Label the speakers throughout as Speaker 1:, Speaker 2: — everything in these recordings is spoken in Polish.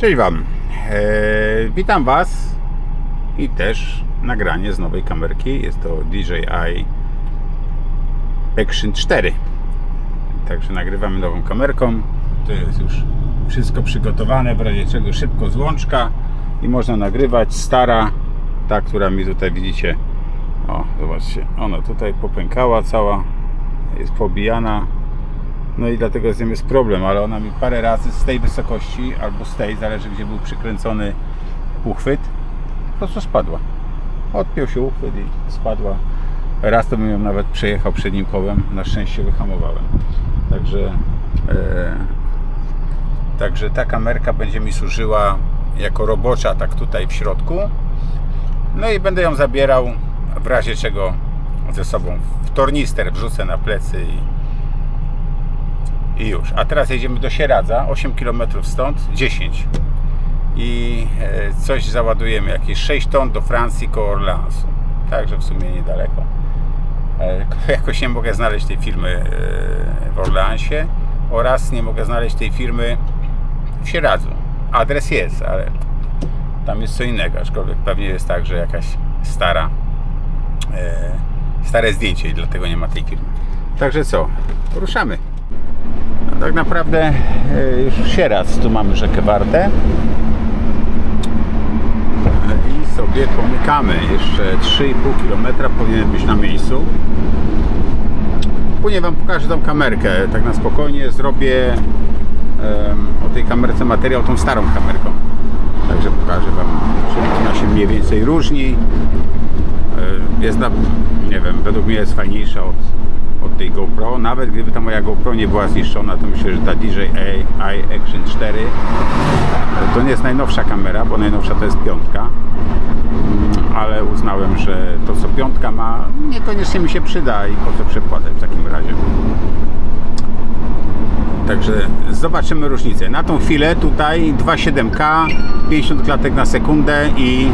Speaker 1: Cześć Wam. Eee, witam Was i też nagranie z nowej kamerki. Jest to DJI Action 4. Także nagrywamy nową kamerką. To jest już wszystko przygotowane, w razie czego szybko złączka i można nagrywać. Stara, ta, która mi tutaj widzicie. O, zobaczcie, ona tutaj popękała cała, jest pobijana. No i dlatego z nią jest problem, ale ona mi parę razy z tej wysokości albo z tej, zależy gdzie był przykręcony uchwyt, po prostu spadła. Odpiął się uchwyt i spadła. Raz to bym ją nawet przejechał przednim kołem, na szczęście wyhamowałem. Także, e, także ta kamerka będzie mi służyła jako robocza, tak tutaj w środku. No i będę ją zabierał w razie czego ze sobą w tornister wrzucę na plecy i i już. A teraz jedziemy do Sieradza, 8 km stąd, 10. I e, coś załadujemy, jakieś 6 ton do Francji koło Orleansu. Także w sumie niedaleko. E, Jakoś nie mogę znaleźć tej firmy e, w Orleansie oraz nie mogę znaleźć tej firmy w Sieradzu. Adres jest, ale tam jest co innego, aczkolwiek pewnie jest tak, że jakaś stara stare zdjęcie i dlatego nie ma tej firmy. Także co? Ruszamy. Tak naprawdę e, już Sieradz, tu mamy rzekę Wartę E, i sobie pomykamy. Jeszcze 3,5 km powinien być na miejscu. Później Wam pokażę tą kamerkę, tak na spokojnie zrobię o tej kamerce materiał tą starą kamerką. Także pokażę Wam, czym ona się mniej więcej różni. E, Jest na, nie wiem, według mnie jest fajniejsza od tej GoPro. Nawet gdyby ta moja GoPro nie była zniszczona, to myślę, że ta DJI Action 4 to nie jest najnowsza kamera, bo najnowsza to jest piątka. Mm, Ale uznałem, że to co piątka ma, niekoniecznie mi się przyda i po co przepłacać w takim razie. Także zobaczymy różnicę. Na tą chwilę tutaj 2.7K, 50 klatek na sekundę i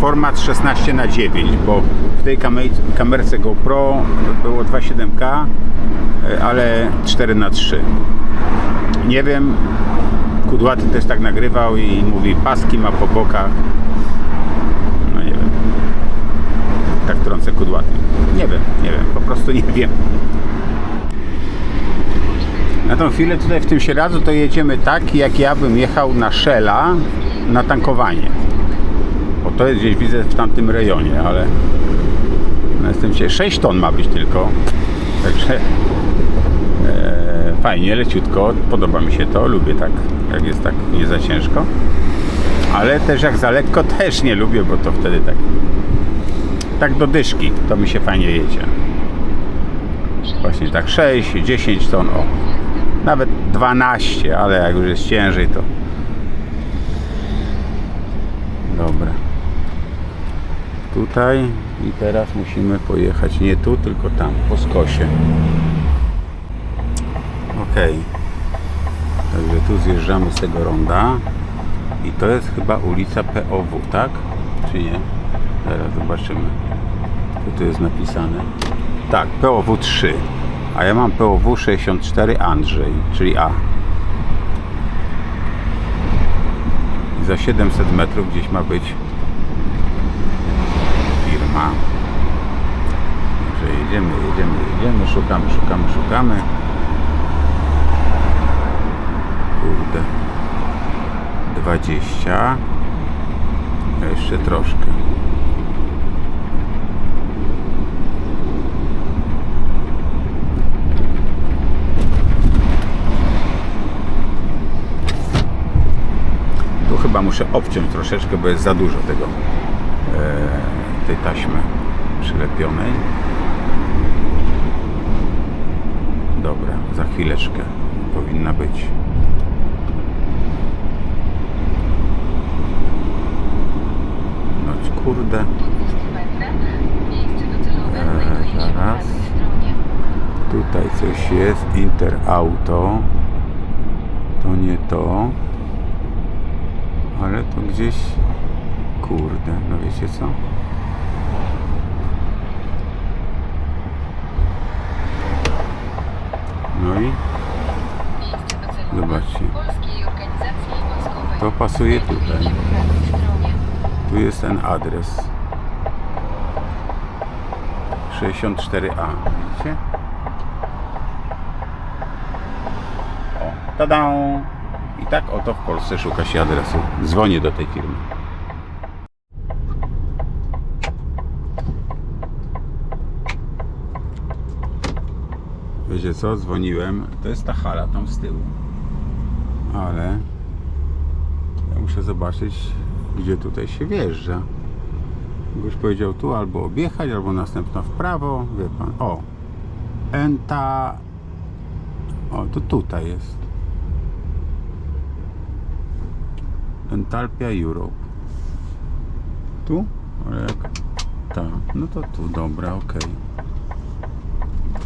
Speaker 1: format 16 na 9 bo w tej kamer- kamerce GoPro było 2.7K, e, ale 4 na 3 Nie wiem, Kudłaty też tak nagrywał i mówi paski ma po bokach. No nie wiem. Tak trącę Kudłaty. Nie wiem, nie wiem, po prostu nie wiem. Na tą chwilę tutaj w tym Sieradzu to jedziemy tak, jak ja bym jechał na Shella na tankowanie. To jest gdzieś widzę w tamtym rejonie, ale no jestem się 6 ton ma być tylko. Także e, fajnie, leciutko, podoba mi się to, lubię tak, jak jest tak nie za ciężko. Ale też jak za lekko też nie lubię, bo to wtedy tak tak do dyszki, to mi się fajnie jedzie. Właśnie tak 6, 10 ton, o. Nawet 12, ale jak już jest ciężej to Dobra. Tutaj i teraz musimy pojechać nie tu, tylko tam, po skosie. Ok. Także tu zjeżdżamy z tego ronda. I to jest chyba ulica POW, tak? Czy nie? Teraz zobaczymy. Co tu jest napisane? Tak, POW 3. A ja mam POW 64 Andrzej, czyli A. Za 700 metrów gdzieś ma być firma. Także jedziemy, jedziemy, jedziemy, szukamy, szukamy, szukamy. Kurde. 20. Jeszcze troszkę. Tu chyba muszę obciąć troszeczkę, bo jest za dużo tego e, tej taśmy przylepionej. Dobra, za chwileczkę powinna być. No kurde.
Speaker 2: Eee,
Speaker 1: zaraz. Tutaj coś jest. Interauto. To nie to. Ale to gdzieś. Kurde, no wiecie co? No i Zobaczcie. To pasuje tutaj. Tu jest ten adres. 64A. Widzicie? O, tada! I tak oto w Polsce szuka się adresu. Dzwonię do tej firmy. Wiecie co? Dzwoniłem. To jest ta hala tam z tyłu. Ale ja muszę zobaczyć, gdzie tutaj się wjeżdża. Goś powiedział tu albo objechać, albo następna w prawo. Wie pan. O! Enta. O, to tutaj jest. Entalpia Europe. Tu? Ale jak? Tak. No to tu, dobra, okej.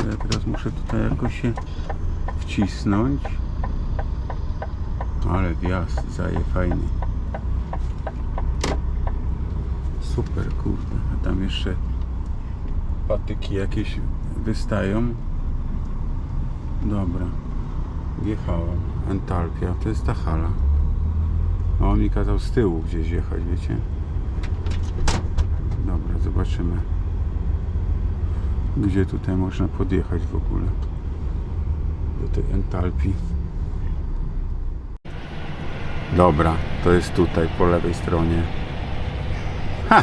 Speaker 1: To ja teraz muszę tutaj jakoś się wcisnąć. Ale wjazd zaje fajny. Super, kurde. A tam jeszcze patyki jakieś wystają. Dobra. Wjechałem. Entalpia. To jest ta hala. A on mi kazał z tyłu gdzieś jechać, wiecie? Dobra, zobaczymy. Gdzie tutaj można podjechać w ogóle? Do tej entalpii. Dobra, to jest tutaj po lewej stronie. Ha!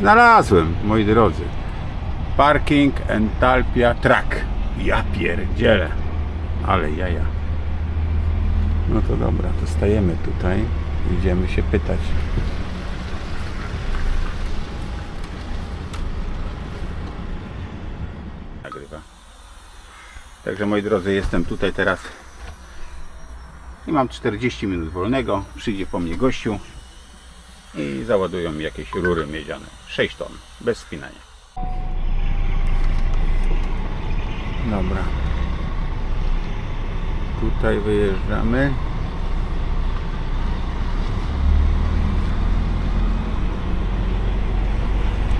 Speaker 1: Znalazłem, moi drodzy. Parking Entalpia Track. Ja pierdzielę. Ale jaja. No to dobra, to stajemy tutaj. Idziemy się pytać. Także moi drodzy, jestem tutaj teraz i mam 40 minut wolnego. Przyjdzie po mnie gościu i załadują mi jakieś rury miedziane. 6 ton, bez spinania. Dobra. Tutaj wyjeżdżamy.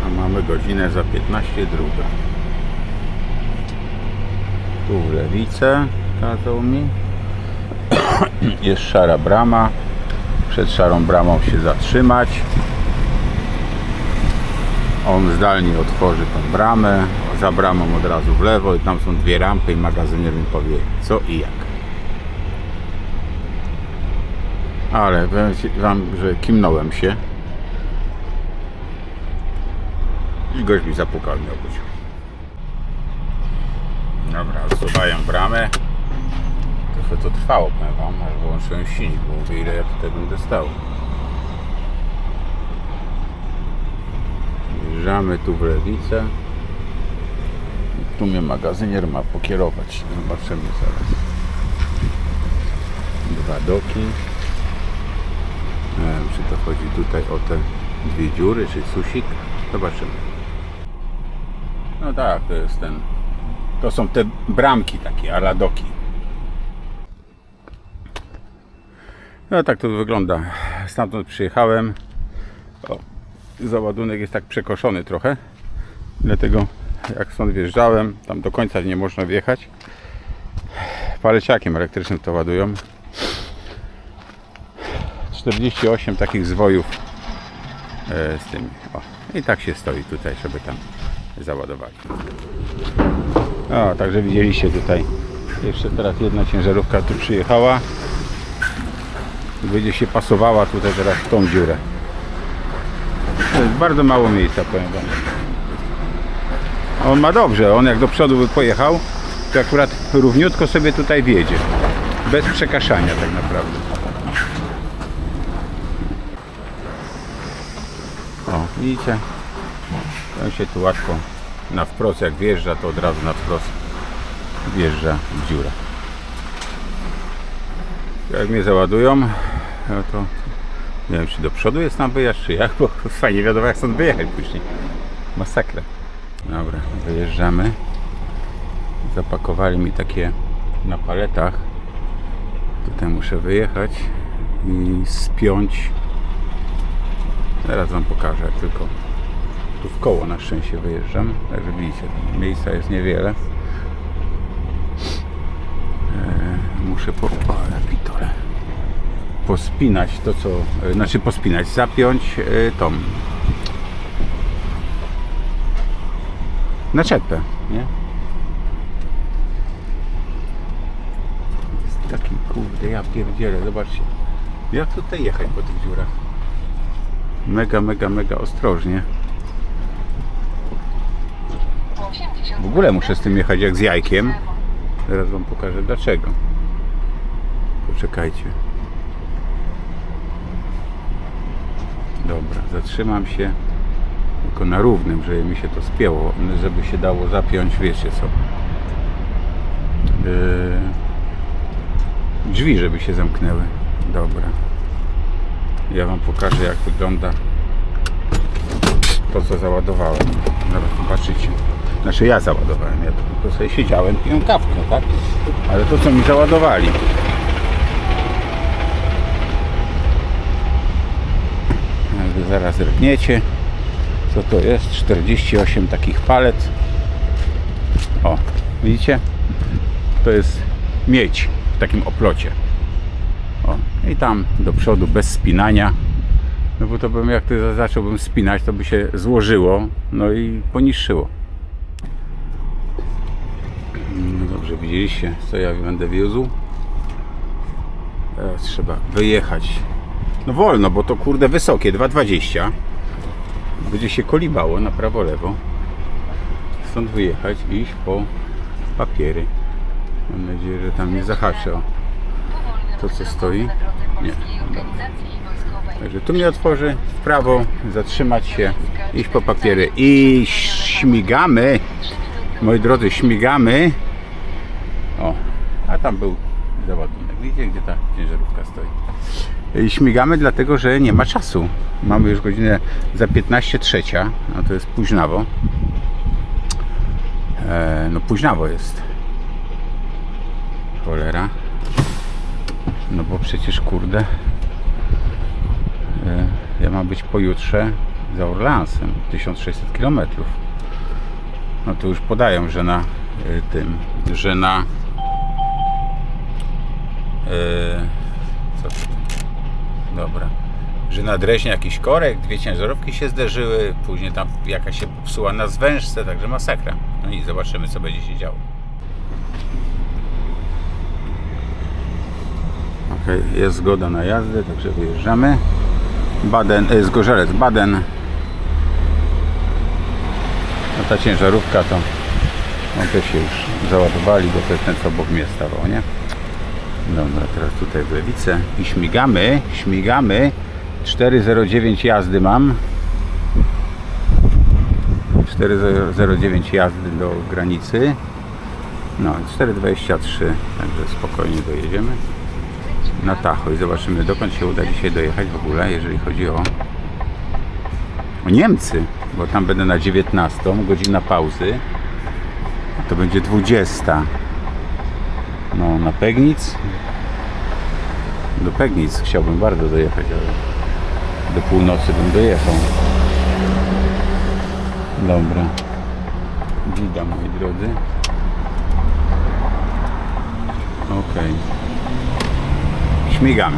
Speaker 1: A mamy godzinę za 15 druga. Tu w lewicę kazał mi. Jest szara brama. Przed szarą bramą się zatrzymać. On zdalnie otworzy tą bramę. Za bramą od razu w lewo i tam są dwie rampy i magazynier mi powie co i jak. Ale wam, że kimnąłem się. I gość mi zapukał, mnie obudził. Dobra, odsuwają bramę. Trochę to trwało, powiem wam, aż wyłączyłem silnik, bo mówię ile ja tutaj będę stał. Wjeżdżamy tu w lewicę. Tu mnie magazynier ma pokierować. Zobaczymy zaraz. Dwa doki. Nie wiem, czy to chodzi tutaj o te dwie dziury, czy susik. Zobaczymy. No tak, to jest ten. To są te bramki takie, ala doki. No tak to wygląda. Stamtąd przyjechałem. O, załadunek jest tak przekoszony trochę. Dlatego jak stąd wjeżdżałem, tam do końca nie można wjechać. Paleciakiem elektrycznym to ładują. 48 takich zwojów e, z tymi. O, I tak się stoi tutaj, żeby tam załadowali. O, także widzieliście tutaj. Jeszcze teraz jedna ciężarówka tu przyjechała. Będzie się pasowała tutaj teraz w tą dziurę. To jest bardzo mało miejsca, powiem wam. On ma dobrze, on jak do przodu by pojechał, to akurat równiutko sobie tutaj wjedzie. Bez przekaszania tak naprawdę. O, widzicie? On się tu łatwo na wprost, jak wjeżdża, to od razu na wprost wjeżdża w dziurę. Jak mnie załadują, no to nie wiem, czy do przodu jest tam wyjazd, czy jak, bo fajnie wiadomo, jak stąd wyjechać później. Masakra. Dobra, wyjeżdżamy. Zapakowali mi takie na paletach. Tutaj muszę wyjechać i spiąć. Zaraz Wam pokażę, jak tylko tu w koło na szczęście wyjeżdżam. Także widzicie, miejsca jest niewiele. Eee, muszę po... Pitole. pospinać to co, e, znaczy pospinać, zapiąć e, tą naczepę, nie? Jest taki kurde, ja pierdzielę, zobaczcie. Jak tutaj jechać po tych dziurach? Mega, mega, mega ostrożnie. W ogóle muszę z tym jechać jak z jajkiem. Zaraz wam pokażę dlaczego. Poczekajcie. Dobra, zatrzymam się tylko na równym, żeby mi się to spięło, żeby się dało zapiąć, wiecie co. Yy, drzwi, żeby się zamknęły. Dobra. Ja wam pokażę jak wygląda to co załadowałem. Zaraz zobaczycie. Znaczy ja załadowałem, ja tylko sobie siedziałem, piłem kawkę, tak? Ale to co mi załadowali. Jak wy zaraz rykniecie, co to jest? 48 takich palet. O, widzicie? To jest miedź w takim oplocie. O, i tam do przodu bez spinania. No bo to bym jak to zacząłbym spinać, to by się złożyło, no i poniszczyło. No dobrze, widzieliście co ja będę wiózł. Teraz trzeba wyjechać. No wolno, bo to kurde wysokie, 2,20. Będzie się kolibało na prawo, lewo. Stąd wyjechać i iść po papiery. Mam nadzieję, że tam nie zahaczę.
Speaker 2: To co stoi? Nie.
Speaker 1: Także tu mnie otworzy, w prawo, zatrzymać się, iść po papiery i śmigamy, moi drodzy, śmigamy. Tam był załadunek. Widzicie, gdzie ta ciężarówka stoi? I śmigamy dlatego, że nie ma czasu. Mamy już godzinę za 15 trzecia, no to jest późnawo. E, no późnawo jest. Cholera. No bo przecież kurde e, ja mam być pojutrze za Orlansem 1600 km. No to już podają, że na e, tym, że na e, co to? Dobra. Że na Dreźnie jakiś korek, dwie ciężarówki się zderzyły, później tam jakaś się popsuła na zwężce, także masakra. No i zobaczymy co będzie się działo. Okej, jest zgoda na jazdę, także wyjeżdżamy. Baden, e, Zgorzelec, Baden. No ta ciężarówka to no też się już załadowali, bo to jest ten co obok mnie stawał, nie? Dobra, teraz tutaj w lewicę i śmigamy, śmigamy. 409 jazdy mam. 409 jazdy do granicy. No, 423, także spokojnie dojedziemy na Tacho i zobaczymy dokąd się uda dzisiaj dojechać w ogóle, jeżeli chodzi o, o Niemcy, bo tam będę na 19, godzina pauzy, to będzie 20. No, na Pegnic. Do Pegnic chciałbym bardzo dojechać, ale do północy bym dojechał. Dobra. Witam moi drodzy. Okej śmigamy.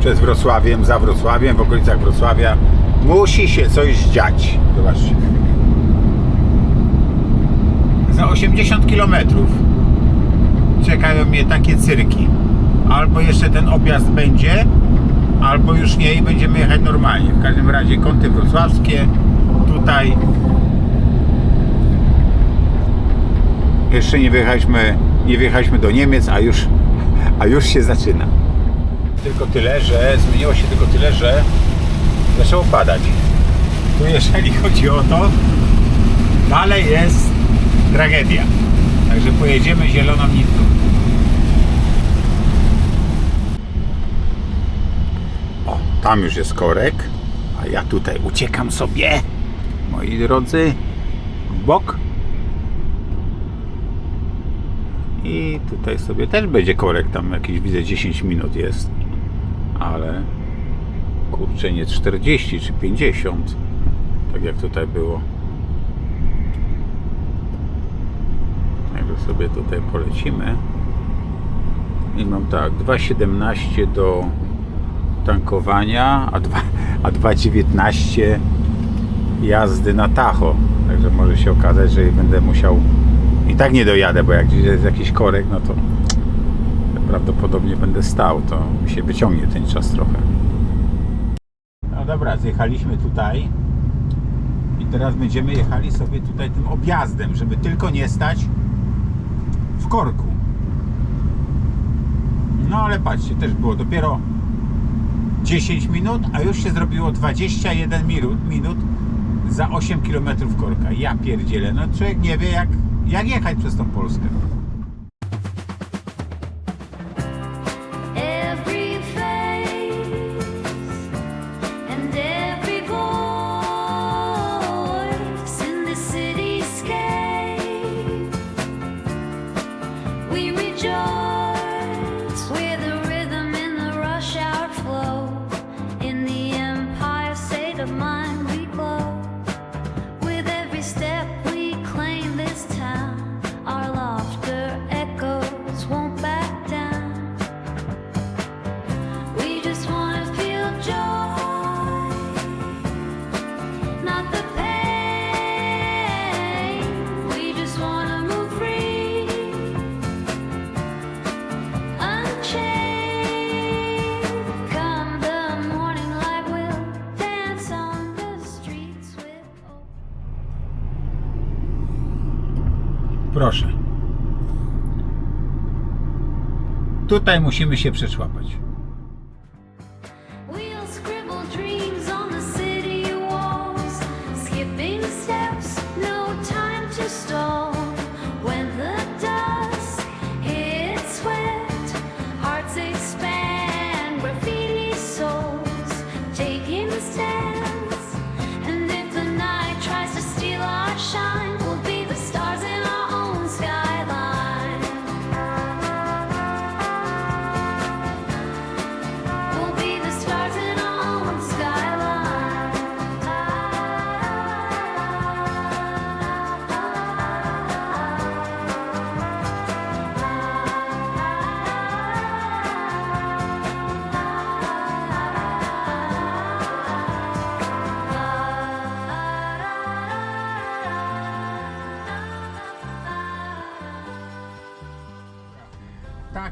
Speaker 1: Przez Wrocławiem, za Wrocławiem, w okolicach Wrocławia musi się coś dziać. Zobaczcie. Za 80 km czekają mnie takie cyrki. Albo jeszcze ten objazd będzie, albo już nie i będziemy jechać normalnie. W każdym razie kąty wrocławskie, tutaj jeszcze nie wyjechaliśmy, nie wyjechaliśmy do Niemiec, a już a już się zaczyna. Tylko tyle, że zmieniło się tylko tyle, że zaczęło padać. Tu jeżeli chodzi o to, dalej jest tragedia. Także pojedziemy zieloną nitką. O, tam już jest korek, a ja tutaj uciekam sobie, moi drodzy, w bok. I tutaj sobie też będzie korek, tam jakieś widzę 10 minut jest. Ale kurczę nie 40 czy 50. Tak jak tutaj było. Jakby sobie tutaj polecimy. I mam tak, 2,17 do tankowania, a dwa- a 2,19 jazdy na Tacho. Także może się okazać, że będę musiał i tak nie dojadę, bo jak gdzieś jest jakiś korek, no to prawdopodobnie będę stał, to mi się wyciągnie ten czas trochę. No dobra, zjechaliśmy tutaj i teraz będziemy jechali sobie tutaj tym objazdem, żeby tylko nie stać w korku. No ale patrzcie, też było dopiero 10 minut, a już się zrobiło 21 minut, minut za 8 km korka. Ja pierdzielę, no człowiek nie wie jak, jak jechać przez tą Polskę. Tutaj musimy się przeszłapać.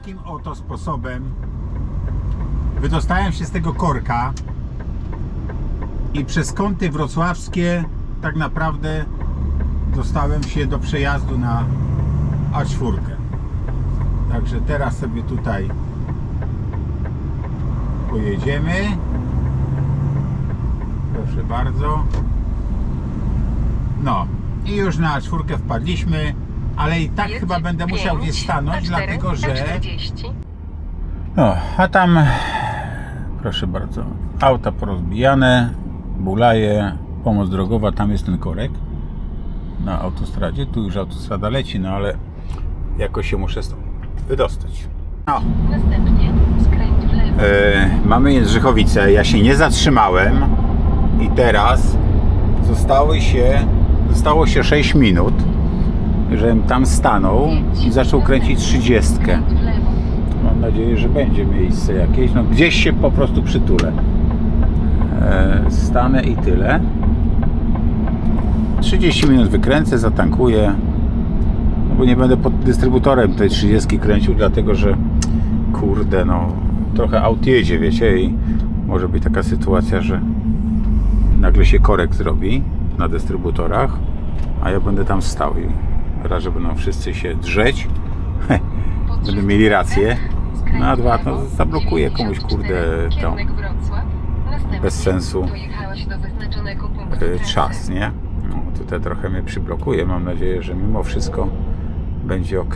Speaker 1: Takim oto sposobem wydostałem się z tego korka i przez kąty wrocławskie tak naprawdę dostałem się do przejazdu na A4. Także teraz sobie tutaj pojedziemy. Proszę bardzo. No i już na A4 wpadliśmy, ale i tak chyba będę musiał gdzieś stanąć, dlatego że no, a tam, proszę bardzo, auta porozbijane, bulaje, pomoc drogowa, tam jest ten korek na autostradzie. Tu już autostrada leci, no ale jakoś się muszę stąd wydostać. No,
Speaker 2: Następnie skręć w lewo.
Speaker 1: e, mamy Jędrzychowice, ja się nie zatrzymałem i teraz zostały się, zostało się 6 minut, żebym tam stanął i zaczął kręcić 30.
Speaker 2: Skręć w lewo.
Speaker 1: Mam nadzieję, że będzie miejsce jakieś. No gdzieś się po prostu przytulę. E, stanę i tyle. 30 minut wykręcę, zatankuję. No bo nie będę pod dystrybutorem tej 30 kręcił, dlatego że kurde, no trochę aut jedzie, wiecie, i może być taka sytuacja, że nagle się korek zrobi na dystrybutorach, a ja będę tam stał i raz, że będą wszyscy się drzeć, będą mieli rację, no a dwa, no zablokuję komuś,
Speaker 2: 94,
Speaker 1: kurde.
Speaker 2: Następnie
Speaker 1: bez sensu
Speaker 2: trasy.
Speaker 1: czas, nie? No, tutaj trochę mnie przyblokuje, mam nadzieję, że mimo wszystko będzie ok.